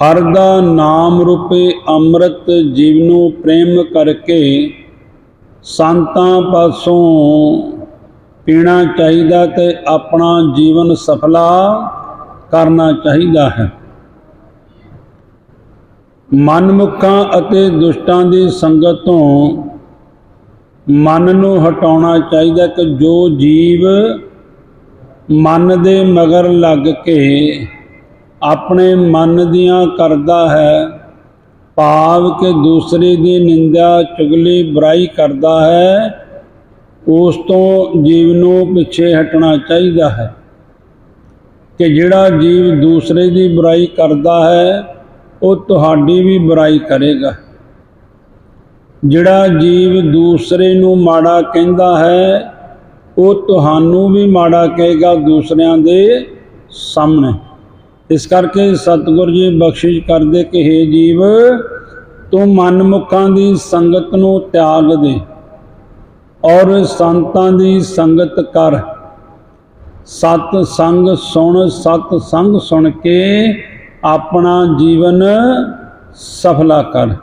ਹਰ ਦਾ ਨਾਮ ਰੂਪੇ ਅੰਮ੍ਰਿਤ ਜੀਵ ਨੂੰ ਪ੍ਰੇਮ ਕਰਕੇ ਸੰਤਾਂ ਪਾਸੋਂ ਪੀਣਾ ਚਾਹੀਦਾ ਤੇ ਆਪਣਾ ਜੀਵਨ ਸਫਲਾ ਕਰਨਾ ਚਾਹੀਦਾ ਹੈ। ਮਨਮੁਖਾਂ ਅਤੇ ਦੁਸ਼ਟਾਂ ਦੀ ਸੰਗਤ ਤੋਂ ਮਨ ਨੂੰ ਹਟਾਉਣਾ ਚਾਹੀਦਾ ਕਿ ਜੋ ਜੀਵ ਮਨ ਦੇ ਮਗਰ ਲੱਗ ਕੇ ਆਪਣੇ ਮਨ ਦੀਆਂ ਕਰਦਾ ਹੈ। ਭਾਵ ਕਿ ਦੂਸਰੇ ਦੀ ਨਿੰਦਿਆ ਚੁਗਲੀ ਬੁਰਾਈ ਕਰਦਾ ਹੈ। ਉਸ ਤੋਂ ਜੀਵ ਨੂੰ ਪਿੱਛੇ ਹਟਣਾ ਚਾਹੀਦਾ ਹੈ। ਕਿ ਜਿਹੜਾ ਜੀਵ ਦੂਸਰੇ ਦੀ ਬੁਰਾਈ ਕਰਦਾ ਹੈ, ਉਹ ਤੁਹਾਡੀ ਵੀ ਬੁਰਾਈ ਕਰੇਗਾ। ਜਿਹੜਾ ਜੀਵ ਦੂਸਰੇ ਨੂੰ ਮਾੜਾ ਕਹਿੰਦਾ ਹੈ, ਉਹ ਤੁਹਾਨੂੰ ਵੀ ਮਾੜਾ ਕਹੇਗਾ ਦੂਸਰਿਆਂ ਦੇ ਸਾਹਮਣੇ। ਇਸ ਕਰਕੇ ਸਤਿਗੁਰ ਜੀ ਬਖਸ਼ਿਸ਼ ਕਰਦੇ ਕਿ हे ਜੀਵ, ਤੂੰ ਮਨਮੁਖਾਂ ਦੀ ਸੰਗਤ ਨੂੰ ਤਿਆਗ ਦੇ ਔਰ ਸੰਤਾਂ ਦੀ ਸੰਗਤ ਕਰ। ਸਤ ਸੰਗ ਸੁਣ, ਸਤ ਸੰਗ ਸੁਣ ਕੇ ਆਪਣਾ ਜੀਵਨ ਸਫਲਾ ਕਰ।